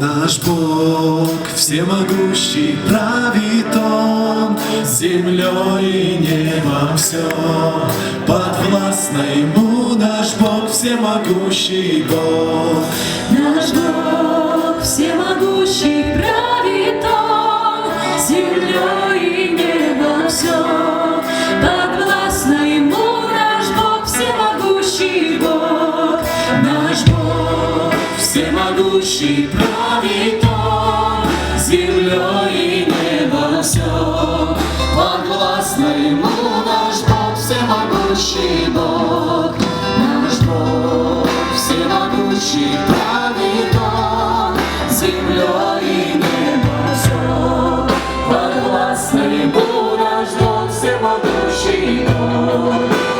Наш Бог всемогущий правит Он, землей и небом все подвластно Ему. Наш Бог всемогущий Бог, Наш Бог всемогущий правит всемогущий правит Он, землей и небом все подвластно Ему. Наш Бог всемогущий Бог, наш Бог всемогущий правит Он, землей и небом все подвластно Ему. Наш Бог всемогущий Бог,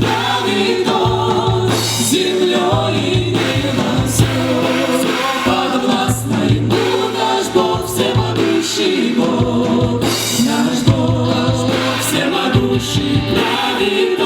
правит Он, землей и небом все подвластно. Наш Бог Бог, наш Бог всемогущий правит